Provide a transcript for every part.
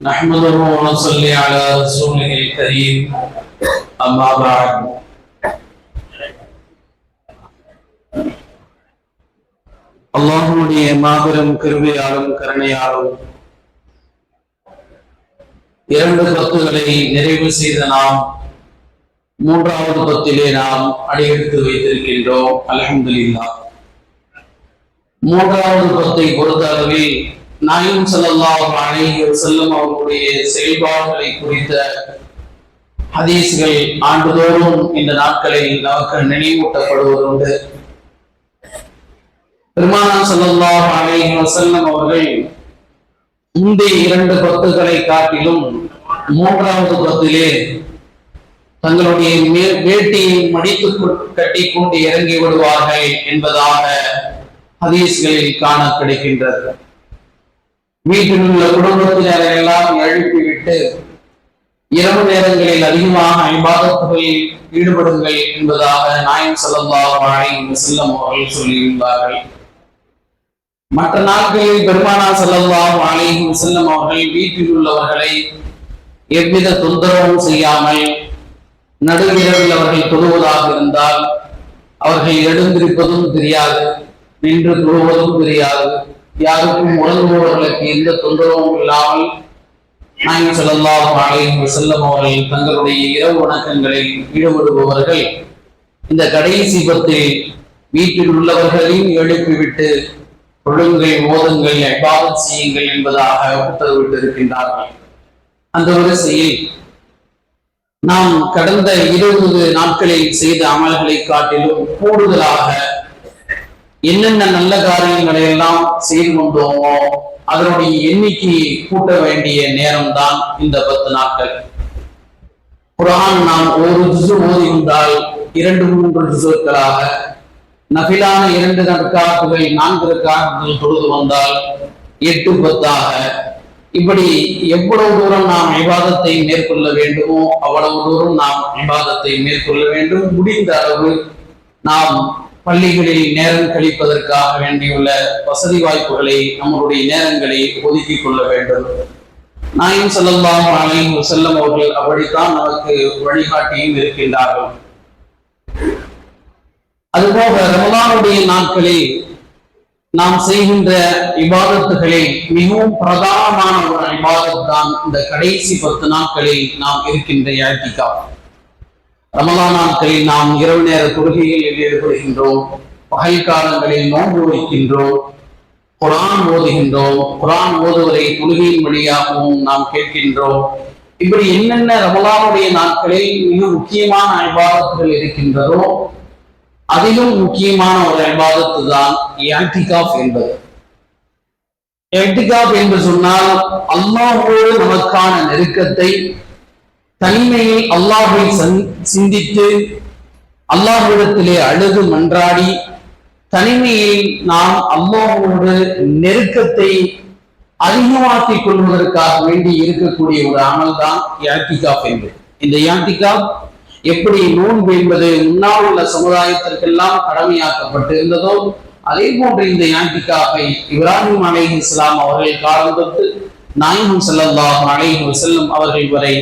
نحمده ونصلي على رسوله الكريم أما بعد அல்லாஹுடைய மாபெரும் கிருபையாலும் கருணையாலும் இரண்டு பத்துகளை நிறைவு செய்த நாம் மூன்றாவது பத்திலே நாம் அடியெடுத்து வைத்திருக்கின்றோம் அல்ஹம்துலில்லா மூன்றாவது பத்தை பொறுத்த அளவில் நாயும் செல்லல்லா அலைஹி செல்லும் அவர்களுடைய செயல்பாடுகளை குறித்த ஹதீஸ்கள் ஆண்டுதோறும் இந்த நாட்களில் நமக்கு நினைவூட்டப்படுவதுண்டு. பெருமானார் ஸல்லல்லாஹு அலைஹி செல்லும் அவர்கள் முந்தைய இரண்டு பத்துகளை காட்டிலும் மூன்றாவது பத்திலே தங்களுடைய மே- வேட்டியை மடித்து கட்டி கொண்டு இறங்கி விடுவார்கள் என்பதாக ஹதீஸ்களில் காண கிடைக்கின்றது வீட்டில் உள்ள குடும்பத்தினரை எல்லாம் எழுப்பிவிட்டு இரவு நேரங்களில் அதிகமாக ஐம்பாதத்துகளில் ஈடுபடுங்கள் என்பதாக நாயம் ஸல்லல்லாஹு செல்லம் அவர்கள் சொல்லியிருந்தார்கள். மற்ற நாட்களில் பெருமானா ஸல்லல்லாஹு அலைஹி செல்லம் அவர்கள் வீட்டில் உள்ளவர்களை எவ்வித தொந்தரவும் செய்யாமல் நடுவிரவில் அவர்கள் தொழுவதாக இருந்தால் அவர்கள் எழுந்திருப்பதும் தெரியாது நின்று தொழுவதும் தெரியாது. யாருக்கும் உறங்குபவர்களுக்கு எந்த தொந்தரவும் இல்லாமல் நாயகம் ஸல்லல்லாஹு அலைஹி வஸல்லம் அவர்கள் தங்களுடைய இரவு வணக்கங்களில் ஈடுபடுபவர்கள் இந்த கடைசி பத்தில் வீட்டில் உள்ளவர்களையும் எழுப்பிவிட்டு தொழுங்கள் ஓதுங்கள் இபாதத் செய்யுங்கள் என்பதாக உத்தரவிட்டு இருக்கின்றார்கள். அந்த வரிசையில் நாம் கடந்த இருபது நாட்களில் செய்த அமல்களை காட்டிலும் கூடுதலாக என்னென்ன நல்ல காரியங்களை எல்லாம் செய்து கொண்டோமோ அதனுடைய எண்ணிக்கையை கூட்ட வேண்டிய நேரம்தான் இந்த பத்து நாட்கள். குரான் நாம் ஒரு திசு ஓதி இரண்டு மூன்று திசுக்களாக நபிலான இரண்டு ரக்காத்துகள் நான்கு ரக்காத்துகள் தொழுது வந்தால் எட்டு பத்தாக. இப்படி எவ்வளவு தூரம் நாம் விவாதத்தை மேற்கொள்ள வேண்டுமோ அவ்வளவு தூரம் நாம் விவாதத்தை மேற்கொள்ள வேண்டும். முடிந்த அளவு நாம் பள்ளிகளில் நேரம் கழிப்பதற்காக வேண்டியுள்ள வசதி வாய்ப்புகளை நம்மளுடைய நேரங்களை ஒதுக்கிக் கொள்ள வேண்டும். நாயும் ஸல்லல்லாஹு அலைஹி செல்லும் அவர்கள் அப்படித்தான் நமக்கு வழிகாட்டியும் இருக்கின்றார்கள். அதுபோக ரமலானுடைய நாட்களில் நாம் செய்கின்ற இபாதத்துகளில் மிகவும் பிரதானமான ஒரு இபாதத் தான் இந்த கடைசி பத்து நாட்களில் நாம் இருக்கின்ற யாத்திகா. ரமலான் நாட்களில் நாம் இரவு நேர தொழுகையில் ஈடுபடுகின்றோம் பகல் காலங்களில் நோன்பு வைக்கின்றோம் குரான் ஓதுகின்றோம். குரான் ஓதுவதை தொழுகையின் வழியாகவும் நாம் கேட்கின்றோம். இப்படி என்னென்ன ரமலானுடைய நாட்களில் மிக முக்கியமான அபாதத்துகள் இருக்கின்றதோ அதிலும் முக்கியமான ஒரு அபாதத்து தான் ஏண்டிகாஃப் என்பது. ஏண்டிகாஃப் என்று சொன்னால் அல்லாஹோடு நமக்கான நெருக்கத்தை தனிமையை அல்லாஹை சிந்தித்து அல்லாஹிடத்திலே அழுது மன்றாடி தனிமையில் நாம் அல்லாஹோடு நெருக்கத்தை அதிகமாக்கிக் கொள்வதற்காக வேண்டி இருக்கக்கூடிய ஒரு அமல் தான் யாத்திகாப் என்பது. இந்த யாத்திகாப் எப்படி நோன்பு என்பது முன்னால் உள்ள சமுதாயத்திற்கெல்லாம் கடமையாக்கப்பட்டு இருந்ததோ அதே போன்று இந்த யாத்திகாப்பை இப்ராஹிம் அலைஹி இஸ்லாம் அவர்கள் காலம் தொட்டு நாயகம் ஸல்லல்லாஹு அலைஹி செல்லும் அவர்கள் வரை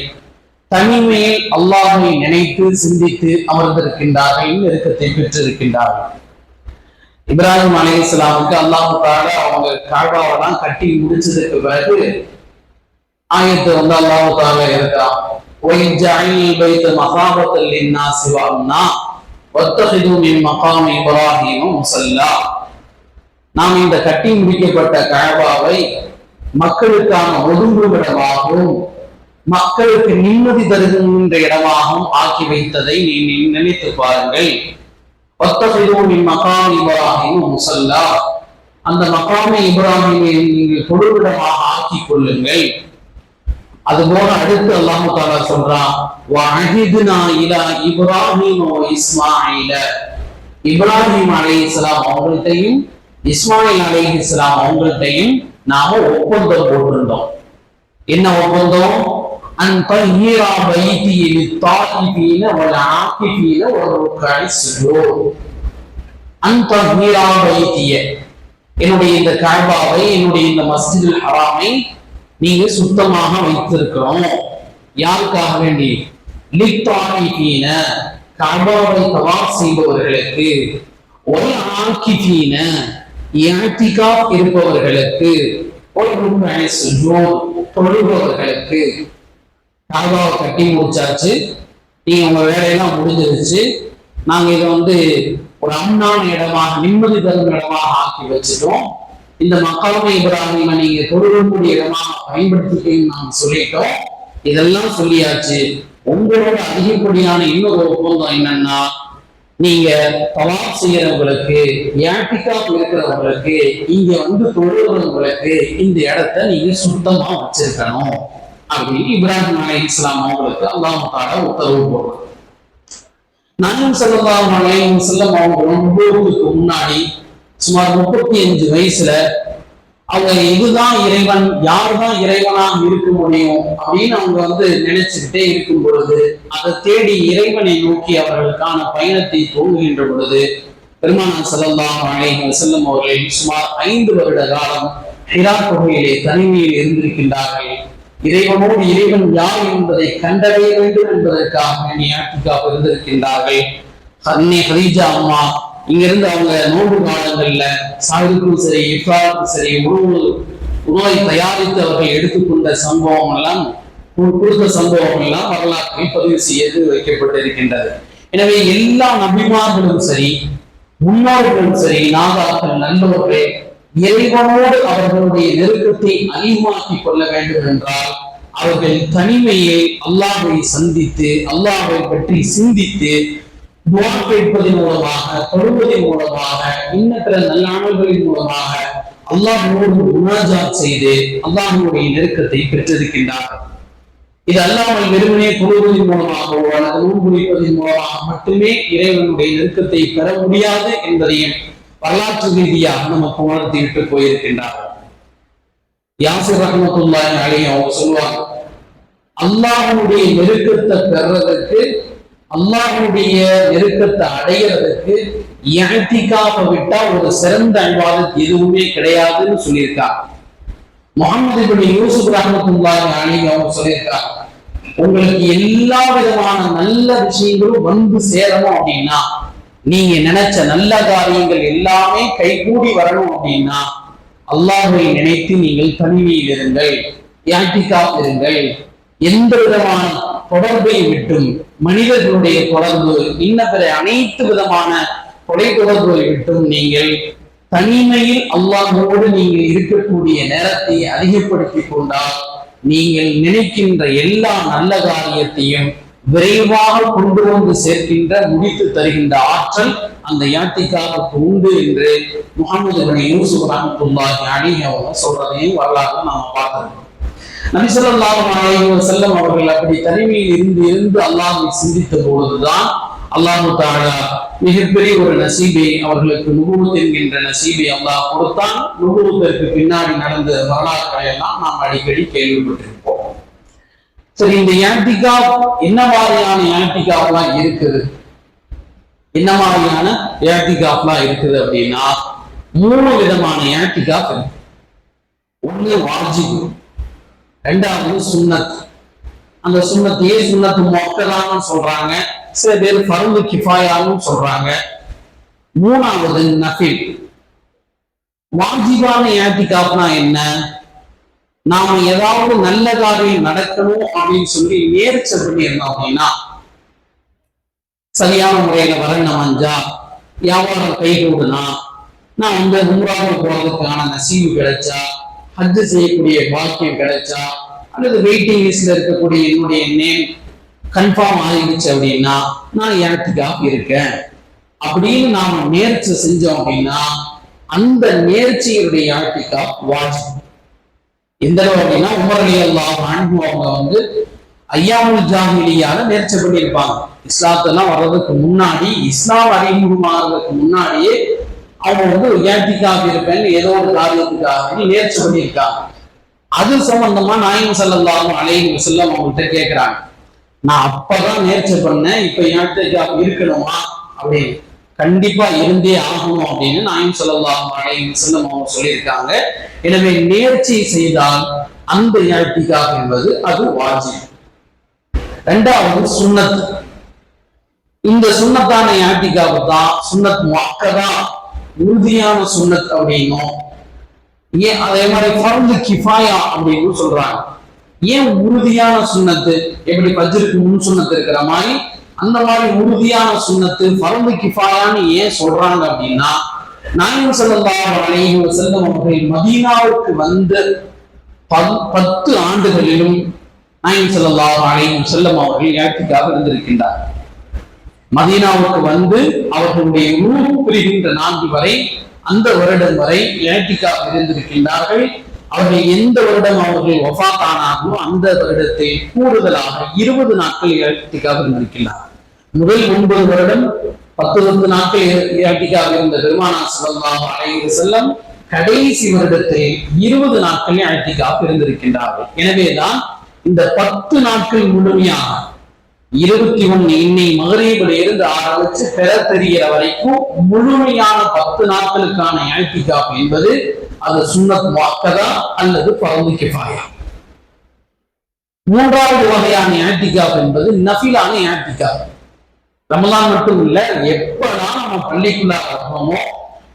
தனிமையில் அல்லாஹை நினைத்து சிந்தித்து அமர்ந்திருக்கின்றார்கள் நெருக்கத்தை பெற்றிருக்கின்றார்கள் இப்ராஹிம் அலி இஸ்லாமுக்கு அல்லாஹுக்காக அவங்க காழ்வாவெல்லாம் கட்டி முடிச்சதுக்கு பிறகு ஆயத்தை வந்து அல்லாஹுக்காக இருக்கிறான் வைத்த மகாபத்தில் என்ன சிவாம்னா ஒத்தகிதுமின் மகாம் இப்ராஹிமும் முசல்லா நாம் இந்த கட்டி முடிக்கப்பட்ட கழவாவை மக்களுக்கான ஒதுங்குமிடமாகவும் மக்களுக்கு நிம்மதி தருகின்ற இடமாகவும் ஆக்கி வைத்ததை நீ நினைத்து பாருங்கள். வத்தகிதும் மகாம் இப்ராஹிம் முசல்லா. அந்த மகாமை இப்ராஹிமை நீங்கள் தொழுவிடமாக ஆக்கி கொள்ளுங்கள். அதுபோல அடுத்து அல்லாஹு தாலா சொல்றான் வஅஹிதுனா இலா இப்ராஹிம் இஸ்மாயில இப்ராஹிம் அலைஹிஸ்ஸலாம் அவங்கள்ட்டையும் இஸ்மாயில் அலைஹிஸ்ஸலாம் அவங்கள்ட்டையும் நாம ஒப்பந்தம் போட்டிருந்தோம். என்ன ஒப்பந்தம்? அன் தஹீரா பைத்தி லித்தாயிபீன வல் ஆகிபீன ஒரு ருக்காய் சுஜூத் அன் தஹீரா பைத்திய என்னுடைய இந்த காபாவை என்னுடைய இந்த மஸ்ஜிதுல் ஹராமை நீங்க சுத்தமாக வைத்திருக்கிறோம். யாருக்காக வேண்டி? லித்தாரிஃபீன கபாவை தவாப் செய்பவர்களுக்கு. ஒரு ஆக்கிஃபீன இருப்பவர்களுக்கு. ஒரு ருக்அ சுஜூத் தொழுபவர்களுக்கு. காபாவை கட்டி முடிச்சாச்சு. நீங்க உங்க வேலையெல்லாம் முடிஞ்சிருச்சு. நாங்க இதை வந்து ஒரு அண்ணான இடமாக நிம்மதி தரும் இடமாக ஆக்கி வச்சுட்டோம். இந்த மக்காமை இப்ராஹிமை நீங்க தொழுகக்கூடிய இடமாக பயன்படுத்திட்டீங்கன்னு நாங்க சொல்லிட்டோம். இதெல்லாம் சொல்லியாச்சு. உங்களோட அதிகப்படியான இன்னொரு ஒப்பந்தம் என்னன்னா நீங்க தவாப் செய்யறவங்களுக்கு ஏட்டிக்காப் இருக்கிறவங்களுக்கு இங்க வந்து தொழுகிறவங்களுக்கு இந்த இடத்த நீங்க சுத்தமா வச்சிருக்கணும். அப்படின்னு இப்ராஹிம் அலை இஸ்லாம் அவங்களுக்கு அல்லாஹ் தாலா உத்தரவு போடுறாங்க நானும் செல்லலாம் அலையும் செல்லம் அவங்களும் நுபுவத்துக்கு முன்னாடி சுமார் முப்பத்தி அஞ்சு வயசுல அவங்க இதுதான் இறைவன் யாருதான் இறைவனாக இருக்க முடியும் அப்படின்னு அவங்க வந்து நினைச்சுக்கிட்டே இருக்கும் பொழுது அதை தேடி இறைவனை நோக்கி அவர்களுக்கான பயணத்தை தோங்குகின்ற பொழுது பெருமானார் செல்லலாம் அலைஹி செல்லும் அவர்களின் சுமார் ஐந்து வருட காலம் ஹிரா தொகையிலே தனிமையில் இருந்திருக்கின்றார்கள். இறைவனோடு இறைவன் யார் என்பதை கண்டறிய வேண்டும் என்பதற்காக வேண்டி ஆட்டிக்காக இருந்திருக்கின்றார்கள். அன்னை ஹரீஜா அம்மா இங்கிருந்து அவங்க நோன்பு காலங்கள்ல சாகிருக்கும் சரி இஃபாருக்கும் சரி உணவு உணவை தயாரித்து அவர்கள் எடுத்துக்கொண்ட சம்பவம் எல்லாம் கொடுத்த சம்பவம் எல்லாம் வரலாற்றில் பதிவு செய்து வைக்கப்பட்டிருக்கின்றது. எனவே எல்லா நபிமார்களும் சரி முன்னோர்களும் சரி நாதாக்கள் நல்லவர்கள் இறைவனோடு அவர்களுடைய நெருக்கத்தை அதிகமாக்கி கொள்ள வேண்டும் என்றால் அவர்கள் தனிமையை அல்லாஹை சந்தித்து அல்லாஹ்வை பற்றி சிந்தித்து துவா கேட்பதன் மூலமாக தொழுவதன் மூலமாக இன்னற்ற நல்லாமல்களின் மூலமாக அல்லாஹோடு முனாஜாத் செய்து அல்லாஹ்வுடைய நெருக்கத்தை பெற்றிருக்கின்றார்கள். இது அல்லாமல் வெறுமனே தொழுவதன் மூலமாகவோ அல்லது நூல் குறிப்பதன் மூலமாக மட்டுமே இறைவனுடைய நெருக்கத்தை பெற முடியாது என்பதையும் வரலாற்று ரீதியாக நமக்கு உணர்த்தி விட்டு போயிருக்கின்றார்கள் யாசிர் ரஹமத்துல்லாஹி அலைஹி அவங்க சொல்லுவாங்க அல்லாஹனுடைய நெருக்கத்தை பெறதுக்கு அல்லாஹனுடைய நெருக்கத்தை அடையிறதுக்கு இஅ்திகாஃப விட்டா ஒரு சிறந்த அன்பாதத் எதுவுமே கிடையாதுன்னு சொல்லியிருக்காங்க. முகமது இப்னு யூசுப் ரஹமத்துல்லாஹி அலைஹி அவங்க சொல்லியிருக்காங்க உங்களுக்கு எல்லா விதமான நல்ல விஷயங்களும் வந்து சேரணும் அப்படின்னா நீங்க நினைச்ச நல்ல காரியங்கள் எல்லாமே கைகூடி வரணும் அப்படின்னா அல்லாஹை நினைத்து நீங்கள் தனிமையில் இருங்கள் யாட்டிக்காப் இருங்கள். எந்த விதமான தொடர்பை விட்டும் மனிதர்களுடைய தொடர்பு இன்ன பிற அனைத்து விதமான கொலை தொடர்புகளை விட்டும் நீங்கள் தனிமையில் அல்லாஹோடு நீங்கள் இருக்கக்கூடிய நேரத்தை அதிகப்படுத்தி கொண்டால் நீங்கள் நினைக்கின்ற எல்லா நல்ல காரியத்தையும் விரைவாக கொண்டு வந்து சேர்க்கின்ற முடித்து தருகின்ற ஆற்றல் அந்த யாத்திக்காவுக்கு உண்டு என்று முகமது பின் யூசுப் ரஹமத்துல்லாஹி அலைஹி அவங்க சொல்றதையும் வரலாறு நாம பார்க்கிறோம் நபி அலைஹி வஸல்லம் அவர்கள் அப்படி தனிமையில் இருந்து இருந்து அல்லாஹ்வை சிந்தித்த பொழுதுதான் அல்லாஹு தாலா மிகப்பெரிய ஒரு நசீபை அவர்களுக்கு நுகுவத் என்கின்ற நசீபை அல்லாஹ் கொடுத்தான். நுகுவதற்கு பின்னாடி நடந்த வரலாறுகளை எல்லாம் நாம் அடிக்கடி கேள்விப்பட்டிருப்போம். சரி இந்த ஆன்டிகாப் என்ன மாதிரியான யாத்திகாப்லாம் இருக்குது? என்ன மாதிரியான ஏன்டிகாப்லாம் இருக்குது அப்படின்னா மூணு விதமான ஏன்டிகாப் இருக்கு. ஒண்ணு வாஜிபு ரெண்டாவது சுண்ணத் அந்த சுண்ணத்தையே சுண்ணத்து மொக்கதான்னு சொல்றாங்க? சில பேர் பருந்து கிஃபாயான்னு சொல்றாங்க. மூணாவது நஃபில். வாஜிபான ஏத்திகாப்னா என்ன? நாம ஏதாவது நல்ல காரியம் நடக்கணும் அப்படின்னு சொல்லி நேர்ச்ச பண்ணியிருந்தோம் அப்படின்னா சரியான முறையில வரணும் அமைஞ்சா வியாபாரம் கை கூடுனா நான் வந்து நூறாவது போறதுக்கான நசீவு கிடைச்சா ஹஜ் செய்யக்கூடிய பாக்கியம் கிடைச்சா அல்லது வெயிட்டிங் லிஸ்ட்ல இருக்கக்கூடிய என்னுடைய நேம் கன்ஃபார்ம் ஆகிடுச்சு அப்படின்னா நான் எனத்துக்காக இருக்கேன். அப்படின்னு நாம நேர்ச்சி செஞ்சோம் அப்படின்னா அந்த நேர்ச்சியினுடைய யாத்திகா வாஜிப் எந்த அளவு அப்படின்னா உமர் அலி அல்லாஹ் அன்பு அவங்க வந்து ஐயாமுல் ஜாமிலியால நேர்ச்சி பண்ணியிருப்பாங்க. இஸ்லாத்தெல்லாம் வர்றதுக்கு முன்னாடி இஸ்லாம் அறிமுகமாகிறதுக்கு முன்னாடியே அவங்க வந்து ஏத்திக்காக இருப்பேன்னு ஏதோ ஒரு காரியத்துக்காக நேர்ச்சி பண்ணியிருக்காங்க. அது சம்பந்தமா நாயம் சல்லல்லாஹு அலைஹி செல்லம் அவங்கள்ட்ட கேட்கிறாங்க நான் அப்பதான் நேர்ச்சி பண்ணேன் இப்ப ஏத்திக்காக இருக்கணுமா அப்படின்னு. கண்டிப்பா இருந்தே ஆகணும் அப்படின்னு நாயும் சொல்லலாம் அலைஹி அவங்க சொல்லியிருக்காங்க. எனவே நேர்ச்சி செய்தால் அந்த ஏழ்த்திகாப் என்பது அது வாஜிப். ரெண்டாவது சுண்ணத் இந்த சுன்னத்தான ஏழ்த்திகாவு தான் சுண்ணத் மக்கதா உறுதியான சுண்ணத் அப்படின்னும். ஏன் அதே மாதிரி ஃபர்து கிஃபாயா அப்படின்னு சொல்றாங்க. ஏன் உறுதியான சுண்ணத்து எப்படி பஜ்ருக்கு முன் சுண்ணத்து இருக்கிற மாதிரி அந்த மாதிரி உறுதியான சுண்ணத்து பரந்து கிஃபாயான்னு ஏன் சொல்றாங்க அப்படின்னா நாயகம் ஸல்லல்லாஹு அலைஹி செல்லும் அவர்கள் மதீனாவுக்கு வந்த பத்து ஆண்டுகளிலும் நாயகம் ஸல்லல்லாஹு அலைஹி செல்லும் அவர்கள் ஏற்றுக்காக இருந்திருக்கின்றார் மதீனாவுக்கு வந்து அவர்களுடைய ரூஹு புரிகின்ற நான்கு வரை அந்த வருடம் வரை ஏட்டிக்காக இருந்திருக்கின்றார்கள். அவர்கள் எந்த வருடம் அவர்கள் ஒஃபாத்தானார்களோ அந்த வருடத்தை கூடுதலாக இருபது நாட்கள் ஏட்டிக்காக இருந்திருக்கிறார்கள் முதல் ஒன்பது வருடம் பத்து பத்து நாட்கள் ஏட்டிக்காக இருந்த பெருமானா ஸல்லல்லாஹு செல்லம் கடைசி வருடத்தில் இருபது நாட்களே அழைத்திக்காக இருந்திருக்கின்றார்கள். எனவேதான் இந்த பத்து நாட்கள் முழுமையாக இருபத்தி ஒண்ணு இன்னை மகரீபில் இருந்து ஆரம்பிச்சு பெற தெரிகிற வரைக்கும் முழுமையான பத்து நாட்களுக்கான ஏழ்த்திகாப் என்பது அது சுண்ணத் வாக்கதா அல்லது பரந்து கிஃபாயா? மூன்றாவது வகையான ஏழ்த்திகாப் என்பது நஃபிலான ஏழ்த்திகாப் ரமலான் மட்டும் இல்ல எப்பதான் நம்ம பள்ளிக்குள்ள வரணுமோ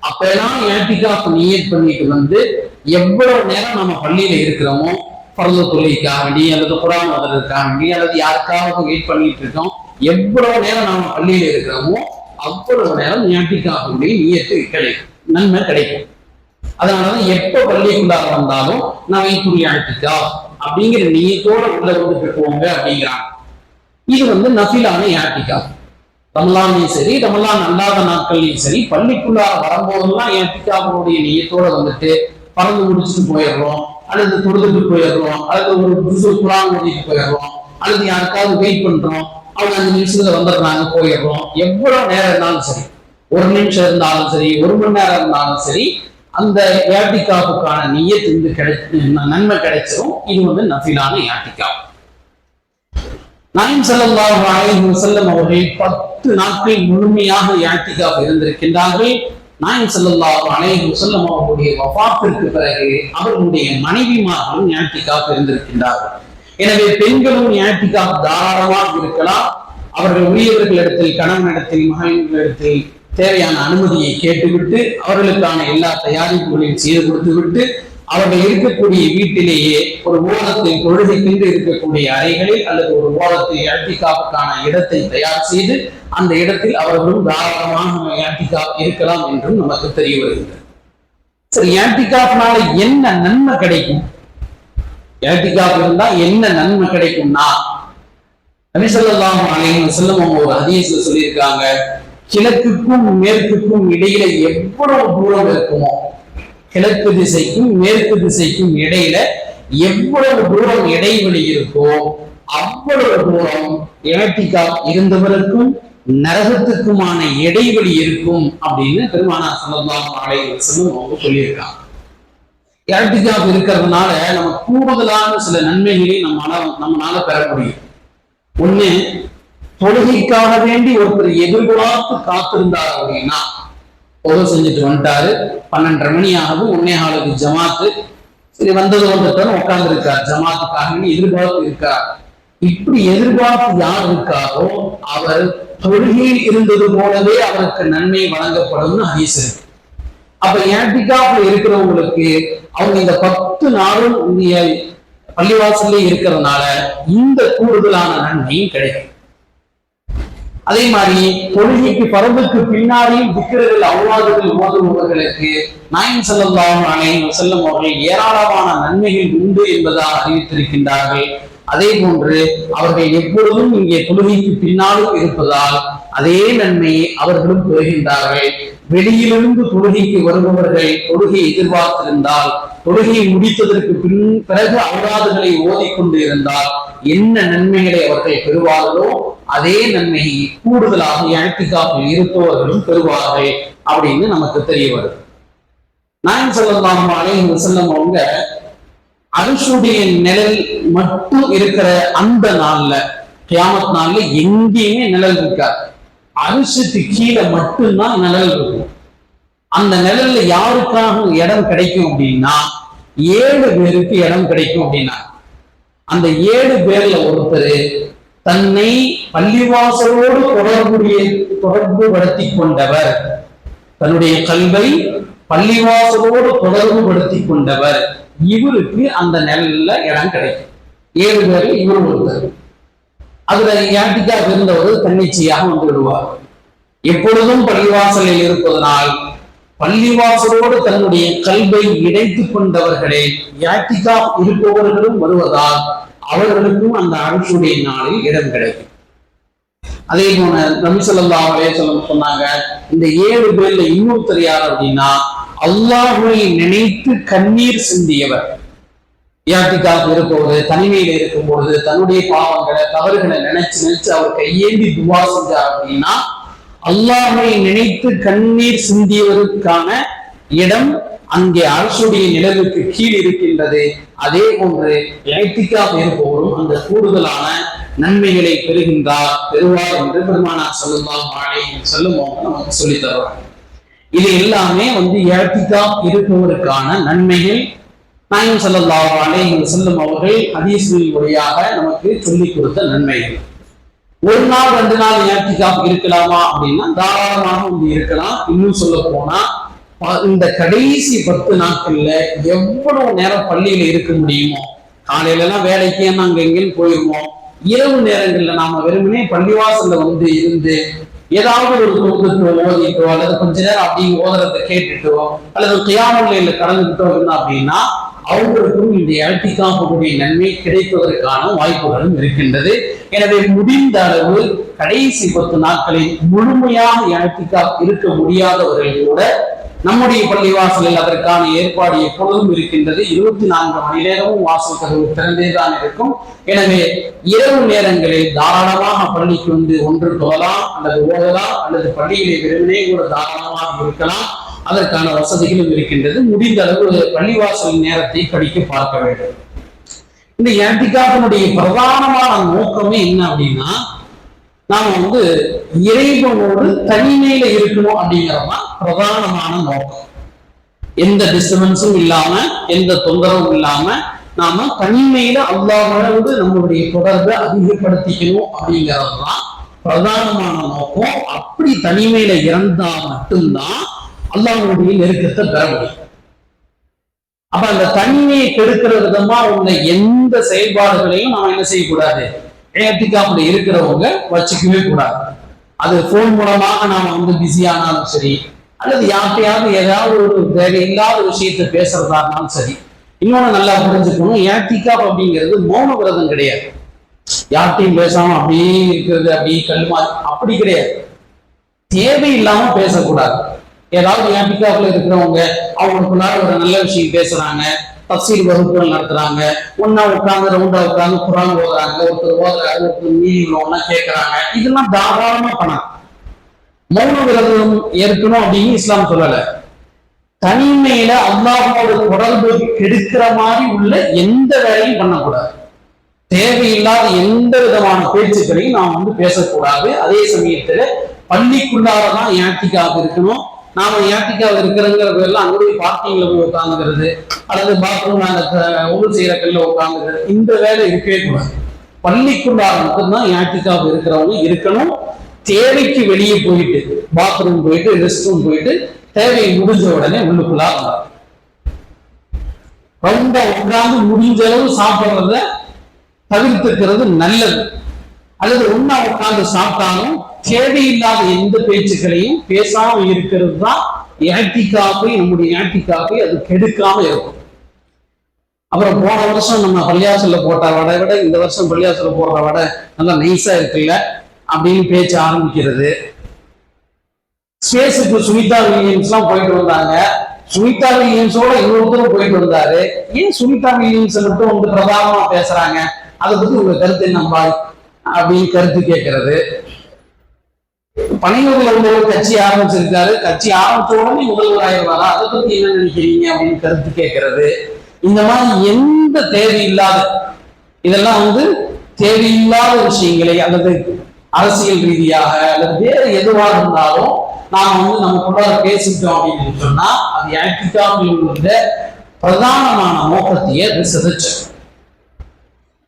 அப்பெல்லாம் ஏழ்த்திகாப் நியத் பண்ணிட்டு வந்து எவ்வளவு நேரம் நம்ம பள்ளியில இருக்கிறோமோ பரத தொழிலுக்காக வேண்டி அல்லது குரான் ஓதுறதுக்காக வேண்டி அல்லது யாருக்காவது வெயிட் பண்ணிட்டு இருக்கோம் எவ்வளவு நேரம் நம்ம பள்ளியில இருக்கிறோமோ அவ்வளவு நேரம் ஞாட்டிக்காகக்கூடிய நீயத்து கிடைக்கும் நன்மை கிடைக்கும். அதனாலதான் எப்ப பள்ளிக்குள்ளார வந்தாலும் நான் வைத்துரிய ஆட்டிக்கா அப்படிங்கிற நீயத்தோட உள்ள வந்து போங்க அப்படிங்கிறாங்க. இது வந்து நசிலான யாட்டிக்கா ரமலான்லையும் சரி ரமலான் அல்லாத நாட்கள்லையும் சரி பள்ளிக்குள்ளார வரும்போதெல்லாம் ஏத்திக்காவுடைய நீயத்தோட வந்துட்டு பறந்து முடிச்சுட்டு போயிடுறோம் அல்லது தொழுதுட்டு போயிடுறோம் அல்லது ஒரு புதுசு குரான் ஓடிட்டு போயிடுறோம் அல்லது யாருக்காவது வெயிட் பண்றோம் அவங்க அஞ்சு நிமிஷத்துல வந்துடுறாங்க போயிடுறோம். எவ்வளவு நேரம் இருந்தாலும் சரி ஒரு நிமிஷம் இருந்தாலும் சரி ஒரு மணி நேரம் இருந்தாலும் சரி அந்த யாட்டிக்காவுக்கான நியத்து வந்து கிடை நன்மை கிடைச்சிரும். இது வந்து நஃபிலான யாட்டிக்காவு நாயம் செல்லல்லாஹு அலைஹி வஸல்லம் அவர்கள் பத்து நாட்கள் முழுமையாக யாத்திகாக இருந்திருக்கின்றார்கள். நாயம் செல்லல்லாஹு அலைஹி வஸல்லம் அவர்களுடைய வஃபாத்திற்கு பிறகு அவர்களுடைய மனைவிமார்களும் யாத்திகாக இருந்திருக்கின்றார்கள். எனவே பெண்களும் யாத்திகாப் தாராளமாக இருக்கலாம். அவர்கள் உரியவர்களிடத்தில் கணவனிடத்தில் மகளிடத்தில் தேவையான அனுமதியை கேட்டுவிட்டு அவர்களுக்கான எல்லா தயாரிப்புகளையும் செய்து கொடுத்துவிட்டு அவர்கள் இருக்கக்கூடிய வீட்டிலேயே ஒரு ஓரத்தில் தொழுகைக்கென்று இருக்கக்கூடிய அறைகளில் அல்லது ஒரு ஓரத்தில் ஏட்டிகாப்புக்கான இடத்தை தயார் செய்து அந்த இடத்தில் அவர்களும் தாராளமாக ஏட்டிகா இருக்கலாம் என்றும் நமக்கு தெரிய வருகிறது. சரி ஆன்டிகாப்னால என்ன நன்மை கிடைக்கும்? ஆன்டிகாப் இருந்தா என்ன நன்மை கிடைக்கும்னா நபிசல்லாஹு அலைஹி செல்லும் அவங்க ஒரு ஹதீஸ்ல சொல்லியிருக்காங்க கிழக்குக்கும் மேற்குக்கும் இடையில எவ்வளவு தூரம் இருக்குமோ கிழக்கு திசைக்கும் மேற்கு திசைக்கும் இடையில எவ்வளவு தூரம் இடைவெளி இருக்கோ அவ்வளவு தூரம் இழத்திக்கா இருந்தவருக்கும் நரகத்துக்குமான இடைவெளி இருக்கும் அப்படின்னு பெருமானா சல்லல்லாஹு அலைஹி வஸல்லம் அவங்க சொல்லியிருக்காங்க. இழத்திக்காப் இருக்கிறதுனால நம்ம கூடுதலான சில நன்மைகளை நம்மளால நம்மளால பெற முடியும். ஒண்ணு தொழுகைக்காக வேண்டி ஒருத்தர் எதிர்பார்த்து காத்திருந்தார் அப்படின்னா பொது செஞ்சுட்டு வந்துட்டாரு. பன்னெண்டரை மணி ஆகும். ஒன்னே ஆளுக்கு ஜமாத்து. சரி வந்தது வந்துட்டாலும் உட்கார்ந்து இருக்கார் ஜமாத்துக்காக எதிர்பார்ப்பு இருக்கார் இப்படி எதிர்பார்ப்பு யார் இருக்காரோ அவர் தொழுகையில் இருந்தது போலவே அவருக்கு நன்மை வழங்கப்படும்னு ஹதீஸ் இருக்கு. அப்ப ஏட்டிகாப்ல இருக்கிறவங்களுக்கு அவங்க இந்த பத்து நாளும் இந்திய பள்ளிவாசல்ல இருக்கிறதுனால இந்த கூடுதலான நன்மையும் கிடைக்கும். அதே மாதிரி தொழுகைக்கு பரவுக்கு பின்னாடியும் திக்கிறர்கள் அவ்வாதுகள் ஓதுபவர்களுக்கு நாயம் செல்லல்லாஹு அலைஹி செல்லும் அவர்கள் ஏராளமான நன்மைகள் உண்டு என்பதாக அறிவித்திருக்கின்றார்கள். அதே போன்று அவர்கள் எப்பொழுதும் இங்கே தொழுகைக்கு பின்னாலும் இருப்பதால் அதே நன்மையை அவர்களும் பெறுகின்றார்கள். வெளியிலிருந்து தொழுகைக்கு வருபவர்கள் தொழுகையை எதிர்பார்த்திருந்தால் தொழுகையை முடித்ததற்கு பின் பிறகு அபராதுகளை ஓதிக்கொண்டு இருந்தால் என்ன நன்மைகளை அவர்கள் பெறுவார்களோ அதே நன்மையை கூடுதலாக இழத்திக்காப்பில் இருப்பவர்களும் பெறுவார்கள் அப்படின்னு நமக்கு தெரிய வருது. நாயன் சொல்லலாம் அலைஹி வஸல்லம் அவங்க அரிசுடைய நிழல் மட்டும் இருக்கிற அந்த நாள்ல கியாமத் நாள்ல எங்கேயுமே நிழல் இருக்காது. அரிசுக்கு கீழே மட்டும்தான் நிழல் இருக்கும். அந்த நிழல்ல யாருக்காக இடம் கிடைக்கும் அப்படின்னா ஏழு பேருக்கு இடம் கிடைக்கும் அப்படின்னா அந்த ஏழு பேர்ல ஒருத்தர் தன்னை பள்ளிவாசலோடு தொடர்புடைய தொடர்பு படுத்தி கொண்டவர் தன்னுடைய கல்வை பள்ளிவாசலோடு தொடர்பு படுத்தி கொண்டவர் இவருக்கு அந்த நல்ல இடம் கிடைக்கும். ஏழு பேர் இவர் ஒருத்தர். அதுல ஏட்டிக்காக இருந்தவர் தன்னிச்சையாக வந்து விடுவார். எப்பொழுதும் பள்ளிவாசலில் இருப்பதனால் பள்ளிவாசலோடு தன்னுடைய கல்வை இணைத்துக் கொண்டவர்களே யாட்டிகா இருப்பவர்களும் வருவதால் அவர்களுக்கும் அந்த அரசுடைய நாளில் இடம் கிடைக்கும். அதே போல நபிசல்லா சொல்ல சொன்னாங்க இந்த ஏழு பேர்ல இன்னொருத்தர் யார் அப்படின்னா அல்லாஹுவை நினைத்து கண்ணீர் சிந்தியவர். யாத்திக்காக இருக்கும்போது தனிமையில இருக்கும் பொழுது தன்னுடைய பாவங்களை தவறுகளை நினைச்சு நினைச்சு அவர் கையேந்தி துவா செஞ்சார் அப்படின்னா அல்லாஹை நினைத்து கண்ணீர் சிந்தியவருக்கான இடம் அங்கே அரசுடைய நிலவுக்கு கீழ் இருக்கின்றது. அதே போன்று இழைத்திக்காக இருப்பவரும் அந்த கூடுதலான நன்மைகளை பெறுகின்றார். பெறுவார் என்று பெருமானா சொல்லுவார் மாலை சொல்லும் நமக்கு சொல்லி தருவார் இது எல்லாமே வந்து இழத்திக்கா இருப்பவருக்கான நன்மைகள். நாயம் சொல்லலாம் அலைஹி செல்லும் அவர்கள் ஹதீஸ்களின் வழியாக நமக்கு சொல்லிக் கொடுத்த நன்மைகள். ஒரு நாள் ரெண்டு நாள் ஏற்றிக்காப் இருக்கலாமா அப்படின்னா தாராளமாக வந்து இருக்கலாம். இன்னும் சொல்ல போனா இந்த கடைசி பத்து நாட்கள்ல எவ்வளவு நேரம் பள்ளியில இருக்க முடியுமோ காலையில எல்லாம் வேலைக்கே நாங்க எங்கேயும் போயிருவோம் இரவு நேரங்கள்ல நாம வெறுமனே பள்ளிவாசல்ல வந்து இருந்து ஏதாவது ஒரு தூக்கத்தோ ஓதிட்டோ அல்லது கொஞ்ச நேரம் அப்படி ஓதுறத கேட்டுட்டோ அல்லது கியாமல்ல கடந்துகிட்டோ இருந்தா அப்படின்னா அவங்களுக்கும் இந்த இழத்திக்காகக்கூடிய நன்மை கிடைப்பதற்கான வாய்ப்புகளும் இருக்கின்றது. எனவே முடிந்த அளவு கடைசி பத்து நாட்களில் முழுமையாக இழத்திக்கா இருக்க முடியாதவர்கள் கூட நம்முடைய பள்ளிவாசலில் அதற்கான ஏற்பாடு எப்பொழுதும் இருக்கின்றது. இருபத்தி நான்கு மணி நேரமும் வாசல் கதவு திறந்தே தான் இருக்கும். எனவே இரவு நேரங்களில் தாராளமாக பள்ளிக்கு வந்து ஒன்று தொழலாம் அல்லது ஓதலாம் அல்லது பள்ளியிலே வெறுமனே கூட தாராளமாக இருக்கலாம். அதற்கான வசதிகளும் இருக்கின்றது. முடிந்த அளவு பள்ளிவாசல் நேரத்தை கடிக்க பார்க்க வேண்டும். இந்த ஏண்டிகாப்பினுடைய பிரதானமான நோக்கமே என்ன அப்படின்னா நாம வந்து இறைவனோடு தனிமையில இருக்கணும் அப்படிங்கிறதான் பிரதானமான நோக்கம். எந்த டிஸ்டர்பன்ஸும் இல்லாம எந்த தொந்தரவும் இல்லாம நாம தனிமையில அல்லாஹோடு நம்மளுடைய தொடர்பை அதிகப்படுத்திக்கணும் அப்படிங்கறதுதான் பிரதானமான நோக்கம். அப்படி தனிமையில இறந்தா மட்டும்தான் அல்லாவுடைய நெருக்கத்தை பெற முடியும். அப்ப அந்த தனிமையை கெடுக்கிற விதமா உள்ள எந்த செயல்பாடுகளையும் நாம என்ன செய்யக்கூடாது? ஏத்திக்காமல இருக்கிறவங்க வச்சுக்கவே கூடாது. அது போன் மூலமாக நாம வந்து பிஸி ஆனாலும் சரி அல்லது யார்கிட்டையாவது ஏதாவது ஒரு தேவையில்லாத விஷயத்தை பேசுறதா இருந்தாலும் சரி இன்னொன்னு நல்லா புரிஞ்சுக்கணும். ஏத்திக்காப் அப்படிங்கிறது மௌன விரதம் கிடையாது. யார்கிட்டையும் பேசாம அப்படியே இருக்கிறது அப்படியே கல்மா அப்படி கிடையாது. தேவையில்லாம பேசக்கூடாது. ஏதாவது ஏபிகாவில் இருக்கிறவங்க அவங்களுக்குள்ளார ஒரு நல்ல விஷயம் பேசுறாங்க தப்சீல் வகுப்புகள் நடத்துறாங்க. ஒன்னா உட்காந்து ரவுண்டா உட்காந்து குரான் ஓதுறாங்க. ஒருத்தர் ஓதுறாரு ஒருத்தர் மீனிங்ல ஒன்னா கேட்கறாங்க இதெல்லாம் தாராளமா பண்ணலாம். மௌன விரதம் ஏற்கணும் அப்படின்னு இஸ்லாம் சொல்லல. தனிமையில அல்லாஹோட தொடர்பு கெடுக்கிற மாதிரி உள்ள எந்த வேலையும் பண்ணக்கூடாது. தேவையில்லாத எந்த விதமான பேச்சுக்களையும் நாம் வந்து பேசக்கூடாது. அதே சமயத்துல பள்ளிக்குள்ளாரதான் யாத்திக்காக இருக்கணும்? நாம யாத்திக்காக இருக்கிறங்கிற எல்லாம் அங்கே போய் பார்க்கிங்ல போய் உட்காந்துக்கிறது அல்லது பாத்ரூம் அந்த ஒவ்வொரு செய்யற கல்ல உட்காந்துக்கிறது இந்த வேலை இருக்கவே கூடாது. பள்ளிக்குள்ளார மட்டும்தான் யாத்திக்காக இருக்கிறவங்க இருக்கணும். தேவைக்கு வெளியே போயிட்டு பாத்ரூம் போயிட்டு ரெஸ்ட் ரூம் போயிட்டு தேவை முடிஞ்ச உடனே உள்ளுக்குள்ளார ரொம்ப உட்கார்ந்து முடிஞ்ச அளவு சாப்பிடுறத தவிர்த்துக்கிறது நல்லது. அல்லது ஒன்னா உட்கார்ந்து சாப்பிட்டாலும் தேவையில்லாத எந்த பேச்சுக்களையும் பேசாம இருக்கிறது தான் ஏட்டிக்காப்பை நம்முடைய ஏட்டிக்காப்பை அது கெடுக்காம இருக்கும். அப்புறம் போன வருஷம் நம்ம பள்ளியாசல்ல போட்ட வடை விட இந்த வருஷம் பள்ளியாசல்ல போடுற வடை நல்லா நைஸா இருக்குல்ல அப்படின்னு பேச்ச ஆரம்பிக்கிறது. ஸ்பேஸுக்கு சுனிதா வில்லியம்ஸ்லாம் போயிட்டு வந்தாங்க. சுனிதா வில்லியம்ஸோட இன்னொருத்தரும் போயிட்டு வந்தாரு. ஏன் சுனிதா வில்லியம்ஸ் மட்டும் வந்து பிரதானமா பேசுறாங்க? அதை பத்தி உங்க கருத்து நம்பாய் அப்படின்னு கருத்து கேட்கறது பனையூர்ல உள்ள ஒரு கட்சி ஆரம்பிச்சிருக்காரு. கட்சி ஆரம்பிச்ச உடனே முதல்வர் ஆயிடுவாரா? அதை பத்தி என்ன நினைக்கிறீங்க அப்படின்னு கருத்து கேட்கறது. இந்த மாதிரி எந்த தேவையில்லாத இதெல்லாம் வந்து தேவையில்லாத விஷயங்களை அல்லது அரசியல் ரீதியாக அல்லது வேறு எதுவாக இருந்தாலும் நாம் வந்து நமக்குள்ள பேசிட்டோம் அப்படின்னு சொன்னா அது ஆக்டிகாவில் உள்ள பிரதானமான நோக்கத்தையே அது சிதைச்சு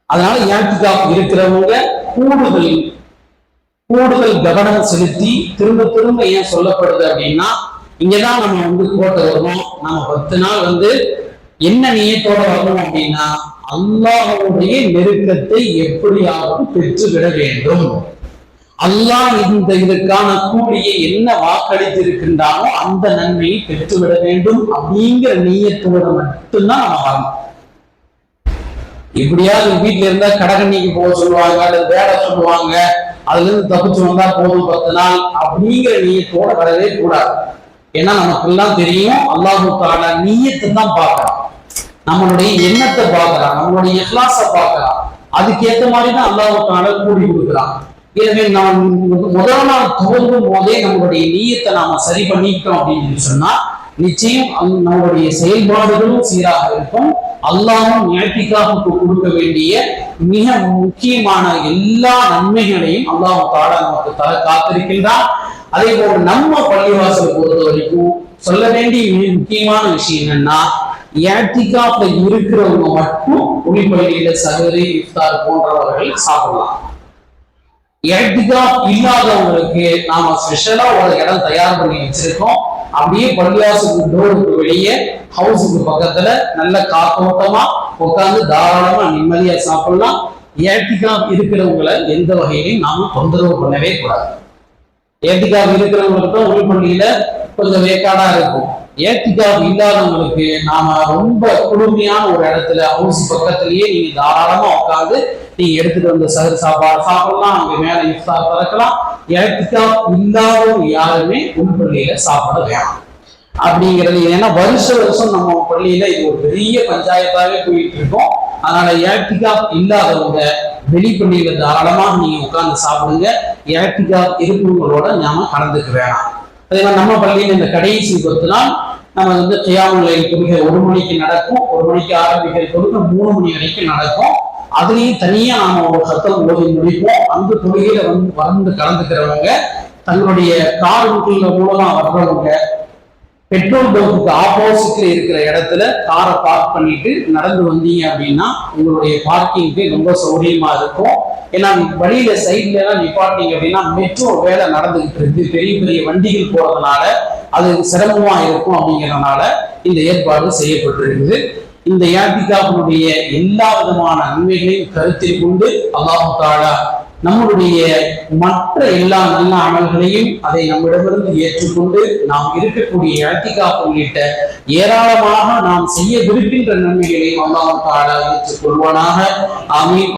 அதனால ஏத்திகாப் இருக்கிறவங்க கூடுதல் கூடுதல் கவனம் செலுத்தி திரும்ப திரும்ப ஏன் சொல்லப்படுது அப்படின்னா இங்கதான் நம்ம வந்து கோட்டை வரணும் நம்ம பத்து நாள் வந்து என்ன நியத்தோட வரணும் அப்படின்னா அல்லாஹனுடைய நெருக்கத்தை எப்படியாவது பெற்றுவிட வேண்டும். அல்லாஹ் இந்த இதற்கான கூலியை என்ன வாக்களித்திருக்கின்றானோ அந்த நன்மையை பெற்றுவிட வேண்டும் அப்படிங்கிற நீயத்தோட மட்டும்தான் நம்ம வரணும் எப்படியாவது வீட்டுல இருந்தா கடகண்ணிக்கு போக சொல்லுவாங்க அல்லது வேலை சொல்லுவாங்க அதுல இருந்து தப்பிச்சு வந்தா போதும் பத்து நாள் அப்படிங்கிற நீயத்தோட வரவே கூடாது. ஏன்னா நமக்கு எல்லாம் தெரியும் அல்லாஹு தாலா நீயத்தை தான் பார்க்கலாம் நம்மளுடைய எண்ணத்தை பார்க்கலாம் நம்மளுடைய இஹ்லாஸ பார்க்கறான். அதுக்கேத்த மாதிரி தான் அல்லாஹு தாலா கூடி கொடுக்குறான். எனவே நாம் முதல் நாள் துவங்கும் போதே நம்மளுடைய நீயத்தை நாம சரி பண்ணிக்கிட்டோம் அப்படின்னு சொன்னா நிச்சயம் நம்மளுடைய செயல்பாடுகளும் சீராக இருக்கும். அல்லாவும் ஞாயிற்றுக்காக கொடுக்க வேண்டிய மிக முக்கியமான எல்லா நன்மைகளையும் அல்லாஹ் தாடா நமக்கு தர காத்திருக்கின்றான். அதே போல நம்ம பள்ளிவாசல் பொறுத்த வரைக்கும் சொல்ல வேண்டிய மிக முக்கியமான விஷயம் என்னன்னா ஏத்திகாப்ல இருக்கிறவங்க மட்டும் ஒளிப்பள்ளியில சகரி இஃப்தார் போன்றவர்கள் சாப்பிடலாம். ஏத்திகாப் இல்லாதவங்களுக்கு நாம ஸ்பெஷலா ஒரு இடம் தயார் பண்ணி வச்சிருக்கோம். அப்படியே பள்ளிவாசலுக்கு டோருக்கு வெளியே ஹவுஸுக்கு பக்கத்துல நல்ல காத்தோட்டமா உட்காந்து தாராளமா நிம்மதியா சாப்பிடலாம். ஏட்டிகாப் இருக்கிறவங்களை எந்த வகையிலையும் நாம தொந்தரவு பண்ணவே கூடாது. ஏட்டிகாப் இருக்கிறவங்களுக்கு தான் உள்பள்ளியில கொஞ்சம் வேக்காடா இருக்கும். ஏட்டிகாப் இல்லாதவங்களுக்கு நாம ரொம்ப குளுமையான ஒரு இடத்துல ஹவுஸ் பக்கத்திலேயே நீங்க தாராளமா உட்காந்து நீங்க எடுத்துட்டு வந்த சகர் சாப்பாடு சாப்பிடலாம். அங்க மேல இஃப்தார் திறக்கலாம். எலக்ட்ரிக்கா இல்லாதவங்க யாருமே உள்பள்ளியில சாப்பிட வேணாம். அப்படிங்கிறது ஏன்னா வருஷ வருஷம் நம்ம பள்ளியில இது ஒரு பெரிய பஞ்சாயத்தாவே போயிட்டு இருக்கோம். அதனால ஏத்திகாப் இல்லாதவங்க வெளிப்பள்ளியில தாராளமாக நீங்க உட்கார்ந்து சாப்பிடுங்க. எலக்ட்ரிக்கா இருப்பவங்களோட நாம கலந்துக்க வேணாம். அதே மாதிரி நம்ம பள்ளியில இந்த கடைசி பத்து நம்ம வந்து கியாமுலை தொழுகை ஒரு மணிக்கு நடக்கும் ஒரு மணிக்கு ஆரம்பிக்கிற தொழுகை மூணு மணி வரைக்கும் நடக்கும். அதுலயும் தனியா நாம ஒரு சத்தம் ஓதி முடிப்போம் அந்த தொழுகையில வந்து வந்து கலந்துக்கிறவங்க தங்களுடைய கார்களுக்குள்ள மூலமா வர்றவங்க பெட்ரோல் பங்குக்கு ஆப்போசிட்ல இருக்கிற இடத்துல காரை பார்க் பண்ணிட்டு நடந்து வந்தீங்க அப்படின்னா உங்களுடைய பார்க்கிங்க்கு ரொம்ப சௌகரியமா இருக்கும். ஏன்னா வழியில சைட்ல எல்லாம் நிப்பாட்டிங்க அப்படின்னா மெட்ரோ வேலை நடந்துகிட்டு இருக்கு. பெரிய பெரிய வண்டிகள் போறதுனால அது சிரமமா இருக்கும் அப்படிங்கறதுனால இந்த ஏற்பாடு செய்யப்பட்டிருக்குது. இந்த யாத்திகாவினுடைய எல்லா விதமான நன்மைகளையும் கருத்தில் கொண்டு அல்லாஹு தாலா நம்மளுடைய மற்ற எல்லா நல்ல அமல்களையும் அதை நம்மிடமிருந்து ஏற்றுக்கொண்டு நாம் இருக்கக்கூடிய யாத்திகாப் உள்ளிட்ட ஏராளமாக நாம் செய்யவிருக்கின்ற நன்மைகளையும் அல்லாஹு தாலா ஏற்றுக்கொள்வானாக. ஆமீன்.